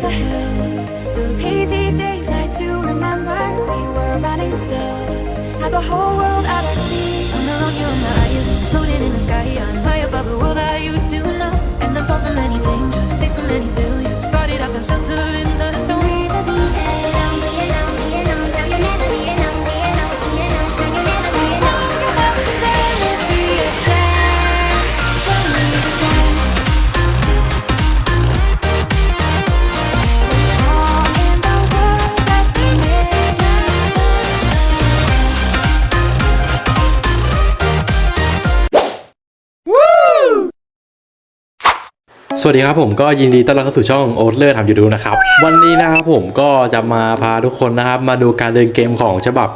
the hills. Those hazy days I do remember. We were running still. Had the whole world at our feet. I'm alone, you and I, floating in the sky. I'm high above the world I used to know. And I'm far from any danger, safe from any failure. วัสดีครับผมก็ยินดีต้อนรับเข้าสู่ช่องโอ๊ตเลอร์ทำยูทูบนะครับ วันนี้นะครับผมก็จะมาพาทุกคนนะครับ มาดูการเดินเกมของฉบับ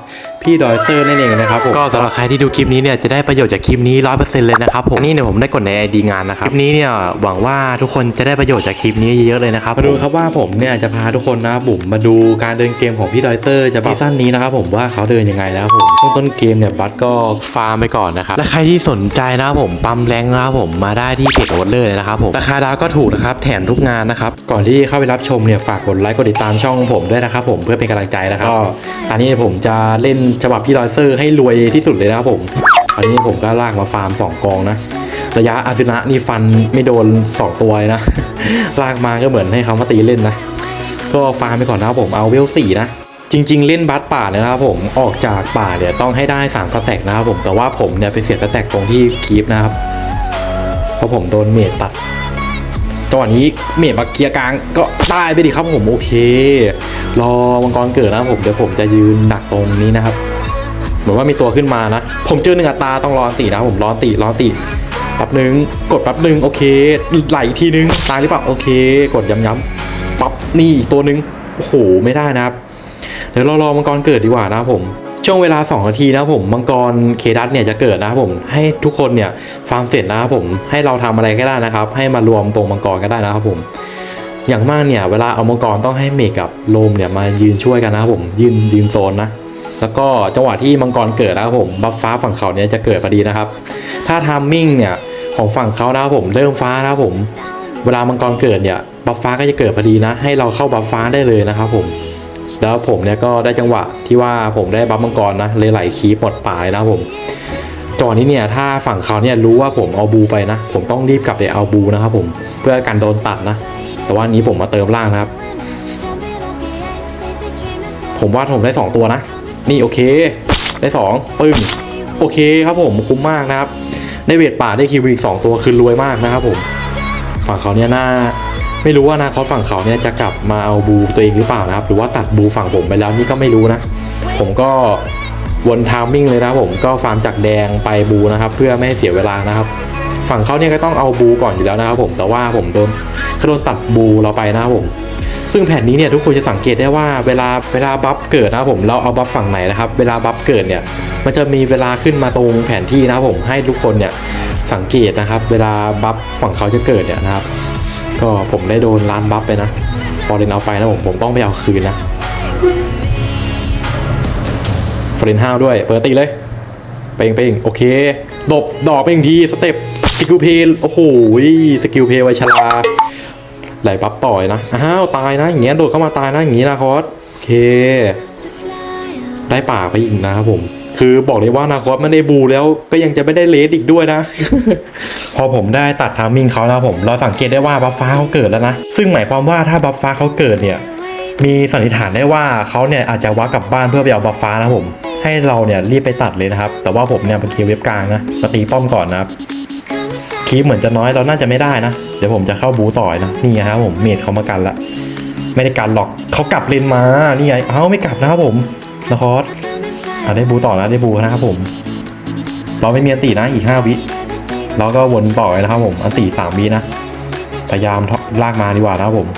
พี่ดอยเซอร์นั่นเองนะครับผมก็สำหรับใครที่ดูคลิปนี้เนี่ยจะได้ประโยชน์จากคลิปนี้ร้อยเปอร์เซ็นต์เลยนะครับผมอันนี้เนี่ยผมได้กดในไอดีงานนะครับคลิปนี้เนี่ยหวังว่าทุกคนจะได้ประโยชน์จากคลิปนี้เยอะๆเลยนะครับมาดูครับว่าผมเนี่ยจะพาทุกคนนะครับผมมาดูการเดินเกมของพี่ดอยเซอร์ฉบับซีซั่นนี้นะครับผมว่าเขาเดินยังไงนะครับผมช่วงต้นเกมเนี่ยบัตก็ฟาร์มไปก่อนนะครับและใครที่สนใจนะครับผมปั๊มแรงนะครับผมมาได้ที่เพจโอ๊ตเลอร์เลยนะครับผมราคาดาวก็ถูกนะครับแถมทุกงานนะครับก่อนที่เข้าไปรับชมเนี่ยฝากกดไลค์กดติดตามช่องผมด้วยนะครับผมเพื่อเป็นกำลังใจนะครับก็ตอนนี้ผมจะเล่นฉบับพี่ดอยเซอร์ให้รวยที่สุดเลยนะครับผมตอนนี้ผมก็ลากมาฟาร์มสองกองนะ ระยะอาซึนะนี่ฟันไม่โดน 2 ตัวนะ ลากมาก็เหมือนให้เขามาตีเล่นนะ ก็ฟาร์มไปก่อนนะครับผมเอาเวลสี่นะจริง ๆ เล่นบัสป่าเนี่ยนะครับผมออกจากป่าเนี่ยต้องให้ได้3สแต็กนะครับผมแต่ว่าผมเนี่ยไปเสียสแต็กตรงที่คีปนะครับเพราะผมโดนเมดตัด จังหวะนี้เมดมาเกียร์กลางก็ตายไปดิครับผมโอเค รอมังกรเกิดนะครับผมเดี๋ยวผมจะยืนดักตรงนี้นะครับ เหมือนว่ามีตัวขึ้นมานะ ผมเจอหนึ่งอัตราต้องรอนตีนะผมรอนตีรอนตีแป๊บหนึ่งกดแป๊บหนึ่งโอเคไหลอีกทีนึงตายหรือเปล่าโอเค กดย้ำๆปั๊บนี่อีกตัวนึงโอ้โหไม่ได้นะครับ เดี๋ยวเรารอมังกรเกิดดีกว่านะครับผม ช่วงเวลา 2 นาทีนะผมมังกรเคดัสเนี่ยจะเกิดนะครับผมให้ทุกคนเนี่ยฟาร์มเสร็จนะครับผมให้เราทำอะไรก็ได้นะครับ ให้มารวมตรงมังกรก็ได้นะครับผม อย่างมากเนี่ยเวลาเอามังกรต้องให้เมกกับโลมเนี่ยมายืนช่วยกันนะครับผมยืนยืนโซนนะแล้วก็จังหวะที่มังกรเกิดนะครับผมบัฟฟ้าฝั่งเขาเนี่ยจะเกิดพอดีนะครับ ถ้าทามมิ่งเนี่ยของฝั่งเขานะครับผมเริ่มฟ้านะครับผม เวลามังกรเกิดเนี่ยบัฟฟ้าก็จะเกิดพอดีนะ ให้เราเข้าบัฟฟ้าได้เลยนะครับผม แล้วผมเนี่ยก็ได้จังหวะที่ว่าผมได้บัฟมังกรนะเลยไหลคีบหมดป่าเลยนะผมจังหวะนี้เนี่ยถ้าฝั่งเขาเนี่ยรู้ว่าผมเอาบูไปนะ ผมต้องรีบกลับไปเอาบูนะครับผมเพื่อกันโดนตัดนะ แต่ว่าอันนี้ผมมาเติมล่างนะครับ ผมว่าผมได้ 2 ตัวนะ นี่โอเค ได้ 2 ปึ้งโอเคครับผมคุ้มมากนะครับได้เวทป่าได้คิวอีก2ตัวคือรวยมากนะครับผมฝั่งเขาเนี่ยน่า ไม่รู้ว่านาคตฝั่งเขาเนี่ยจะกลับมาเอาบูตัวเองหรือเปล่านะครับ หรือว่าตัดบูฝั่งผมไปแล้วนี่ก็ไม่รู้นะ ผมก็วนทามมิ่งเลยนะผมก็ฟาร์มจากแดงไปบูนะครับ เพื่อไม่ให้เสียเวลานะครับ ฝั่งเขาเนี่ยก็ต้องเอาบูก่อนอยู่แล้วนะครับผมแต่ว่าผมโดนเขาโดนตัดบูเราไปนะครับผมซึ่งแผ่นนี้เนี่ยทุกคนจะสังเกตได้ว่าเวลาเวลาบัฟเกิดนะครับผมเราเอาบัฟฝั่งไหนนะครับ เวลาบัฟเกิดเนี่ยมันจะมีเวลาขึ้นมาตรงแผนที่นะครับผมให้ทุกคนเนี่ยสังเกตนะครับ เวลาบัฟฝั่งเขาจะเกิดเนี่ยนะครับ ก็ผมได้โดนล้านบัฟไปนะฟอร์เรนเอาไปนะผมผมต้องไปเอาคืนนะฟอร์เรนห้าวด้วย เปิดตีเลยเป่งเป่งโอเคดบดอกไปอีกทีสเต็ปสกิลเพลโอ้โหสกิลเพลไวชลาไหลปั๊บต่อยนะอ้าวตายนะอย่างเงี้ยโดดเข้ามาตายนะอย่างงี้นะคอสโอเค ได้ปากไปอีกนะครับผม คือบอกเลยว่านาคอสไม่ได้บูแล้วก็ยังจะไม่ได้เลสอีกด้วยนะ พอผมได้ตัดทามมิ่งเขานะครับผม เราสังเกตได้ว่าบัฟฟ้าเขาเกิดแล้วนะ ซึ่งหมายความว่าถ้าบัฟฟ้าเขาเกิดเนี่ย มีสันนิษฐานได้ว่าเขาเนี่ยอาจจะวักกลับบ้านเพื่อไปเอาบัฟฟ้านะผม ให้เราเนี่ยรีบไปตัดเลยนะครับ แต่ว่าผมเนี่ยเป็นคีเว็บกลางนะมาตีป้อมก่อนนะครับคีบเหมือนจะน้อยเราน่าจะไม่ได้นะ เดี๋ยวผมจะเข้าบูต่อยนะนี่ครับผมเมดเขามากันละไม่ได้กันหรอกเขากลับเลนมานี่ไงเอ้าไม่กลับนะครับผมนะคอส อะได้บูต่อนะได้บูนะครับผม เราไม่มีอตีนะอีกห้าวิเราก็วนต่อเลยนะครับผมอตีสามวินะพยายามลากมาดีกว่านะครับผม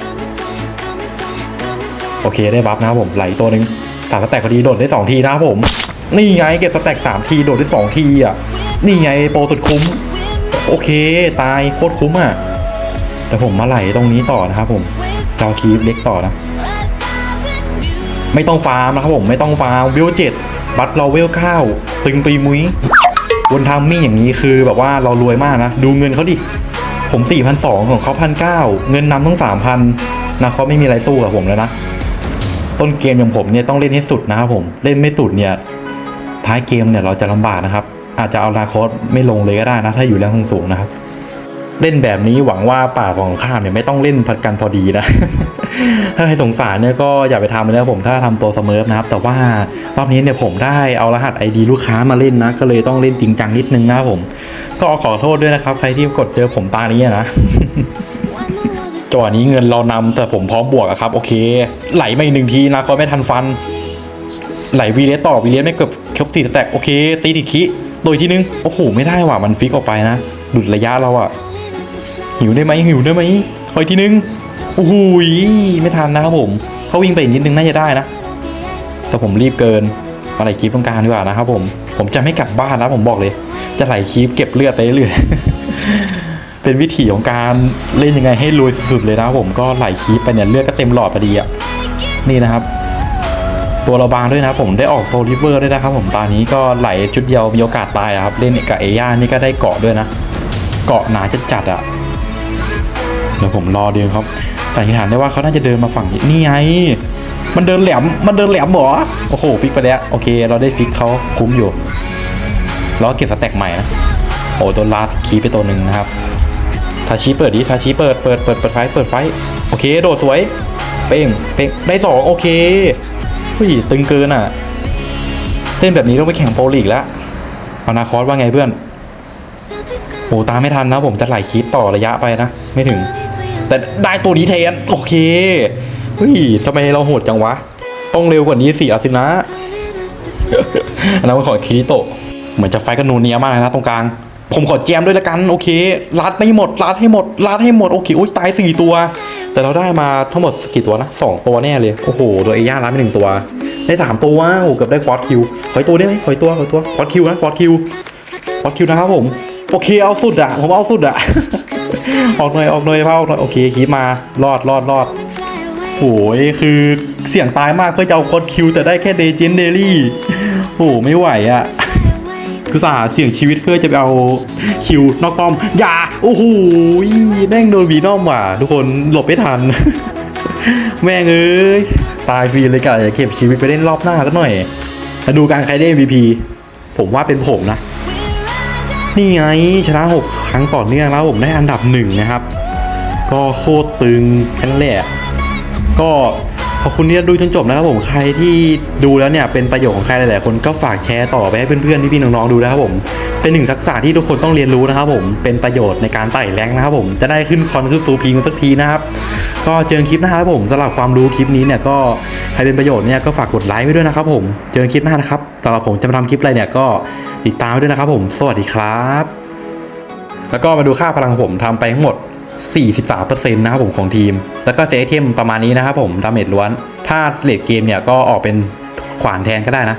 โอเคได้บัฟนะครับผมไหลตัวหนึ่งสามสแต็กพอดีโดดได้สองทีนะครับผม นี่ไงเก็บสแต็กสามทีโดดได้สองทีอะนี่ไงโปรสุดคุ้ม โอเค ตายโคตรคุ้มอะแต่ผมมาไหลตรงนี้ต่อนะครับผมเจ้าคีฟเล็กต่อนะ ไม่ต้องฟาร์มนะครับผมไม่ต้องฟาร์มเวลเจ็ดบัตรเราเวลเก้าตึงปีมุ้ยบนทามมิ่งอย่างนี้คือแบบว่าเรารวยมากนะ ดูเงินเขาดิ ผม4 2 0 0ของเขาพันเเงินนำต้อง 3,000นาคอสไม่มีอะไรสู้กับผมแล้วนะ ต้นเกมอย่างผมเนี่ยต้องเล่นให้สุดนะครับผมเล่นไม่สุดเนี่ยท้ายเกมเนี่ยเราจะลำบากนะครับ อาจจะเอานาคอสไม่ลงเลยก็ได้นะ ถ้าอยู่แรงสูงๆนะครับ เล่นแบบนี้หวังว่าป่าของข้ามเนี่ยไม่ต้องเล่นพัดกันพอดีนะ ถ้าใครสงสารเนี่ยก็อย่าไปทำเลยนะครับผมถ้าทำตัวเสมอนะครับ แต่ว่ารอบนี้เนี่ยผมได้เอารหัส ID ลูกค้ามาเล่นนะ ก็เลยต้องเล่นจริงจังนิดนึงนะผม ก็ขอโทษด้วยนะครับ ใครที่กดเจอผมตานี้นะจังหวะนี้เงินเรานำแต่ผมพร้อมบวกอะครับ โอเค ไหลมาอีกหนึ่งทีนะก็ไม่ทันฟัน ไหลวีเลสต่อวีเลสไม่เกือบครบสี่สแต็กโอเค ตีติคิโดยที่นึงโอ้โหไม่ได้ว่ะมันฟิกออกไปนะหลุดระยะเราอะหิวได้ไหมหิวได้ไหมคอยทีนึง โอ้โหไม่ทันนะครับผมถ้าวิ่งไปอีกนิดนึงน่าจะได้นะ แต่ผมรีบเกินมาไหลคีบตรงกลางดีกว่านะครับผม ผมจะไม่กลับบ้านนะผมบอกเลย จะไหลคีบเก็บเลือดไปเรื่อยเป็นวิถีของการเล่นยังไงให้รวยสุดๆเลยนะครับผมก็ไหลคีบไปเนี่ยเลือดก็เต็มหลอดพอดีอะนี่นะครับตัวเราบางด้วยนะผมได้ออกโซลิเวอร์ด้วยนะครับผมตอนนี้ก็ไหลชุดเดียวมีโอกาสตายครับ เล่นกับเอย่านี่ก็ได้เกาะด้วยนะ เกาะหนาจะจัดอะ ดี๋ยวผมรอเดินครับแต่ที่ฐานได้ว่าเขาน่าจะเดินมาฝั่งนี้นี่ไงมันเดินแหลมมันเดินแหลมเหรอโอ้โหฟิกไปแล้วโอเค เราได้ฟิกเขาคุ้มอยู่แล้วก็เก็บสแต็กใหม่นะโอ้ตัวลาสคีไปตัวหนึ่งนะครับทาชิเปิดดิทาชิเปิดเปิดเปิดเปิดไฟเปิดไฟโอเคโดดสวยเป้งเป้งได้สองโอเคหุ้ยตึงเกินอะเล่นแบบนี้ต้องไปแข่งโปรลีกแล้วอนาคอสว่าไงเพื่อนโอ้ตามไม่ทันนะผมจะไหลคลิปต่อระยะไปนะ ไม่ถึง แต่ได้ตัวนี้แทนโอเคเฮ้ยทำไมเราโหดจังวะ ต้องเร็วกว่านี้สิอาซินะอันนั้นมันขอคิริโตะเหมือนจะไฟกันนูเนียมากนะตรงกลาง ผมขอแจมด้วยละกันโอเครัดไม่หมดรัดให้หมดรัดให้หมดโอเคโอ้ยตายสี่ตัว แต่เราได้มาทั้งหมดกี่ตัวนะสองตัวแน่เลยโอ้โหตัวเอย่ารัดไปหนึ่งตัว ได้สามตัวโอ้โหเกือบได้ฟอร์คิวขออีกตัวได้ไหมขออีกตัวขออีกตัวฟอร์คิวนะฟอร์คิวฟอร์คิวนะครับผมโอเคเอาสุดอะผมเอาสุดอะ ออกหน่อยออกหน่อยพ่อออกหน่อยโอเคคีบมารอดรอดรอดโอ้ยคือเสี่ยงตายมากเพื่อจะเอาคดคิว แต่ได้แค่เดจินเดลี่โอ้ไม่ไหวอะ่ะคือสาเสี่ยงชีวิตเพื่อจะไปเอาคิวนอกป้อมอย่าโอ้โหแม่งโดนบีนอมว่ะทุกคนหลบไม่ทัน แม่งเอ้ยตายฟรีเลยกะจะเก็บชีวิตไปเล่นรอบหน้าก็หน่อยมาดูการใครได้ MVP ผมว่าเป็นผมนะ นี่ไงชนะ 6 ครั้งต่อเนื่องแล้วผมได้อันดับหนึ่งนะครับ ก็โคตรตึงแค่นั้นแหละก็ขอบคุณที่ดูจนจบนะครับผมใครที่ดูแล้วเนี่ยเป็นประโยชน์ของใครหลายๆคนก็ฝากแชร์ต่อไปให้เพื่อนๆพี่ๆน้องๆดูนะครับผมเป็นหนึ่งทักษะที่ทุกคนต้องเรียนรู้นะครับผมเป็นประโยชน์ในการไต่แรงนะครับผมจะได้ขึ้นคอนขึ้นตูพีกันสักทีนะครับก็เจอกันคลิปหน้าครับผมสำหรับความรู้คลิปนี้เนี่ยก็ใครเป็นประโยชน์เนี่ยก็ฝากกดไลค์ไว้ด้วยนะครับผมเจอกันคลิปหน้านะครับสำหรับผมจะมาทำคลิปอะไรเนี่ยก็ ติดตามไว้ด้วยนะครับผม สวัสดีครับ แล้วก็มาดูค่าพลังผมทำไปทั้งหมด 43%นะครับผมของทีม แล้วก็เซตไอเทมประมาณนี้นะครับผมดาเมจล้วน ถ้าเลดเกมเนี่ยก็ออกเป็นขวานแทนก็ได้นะ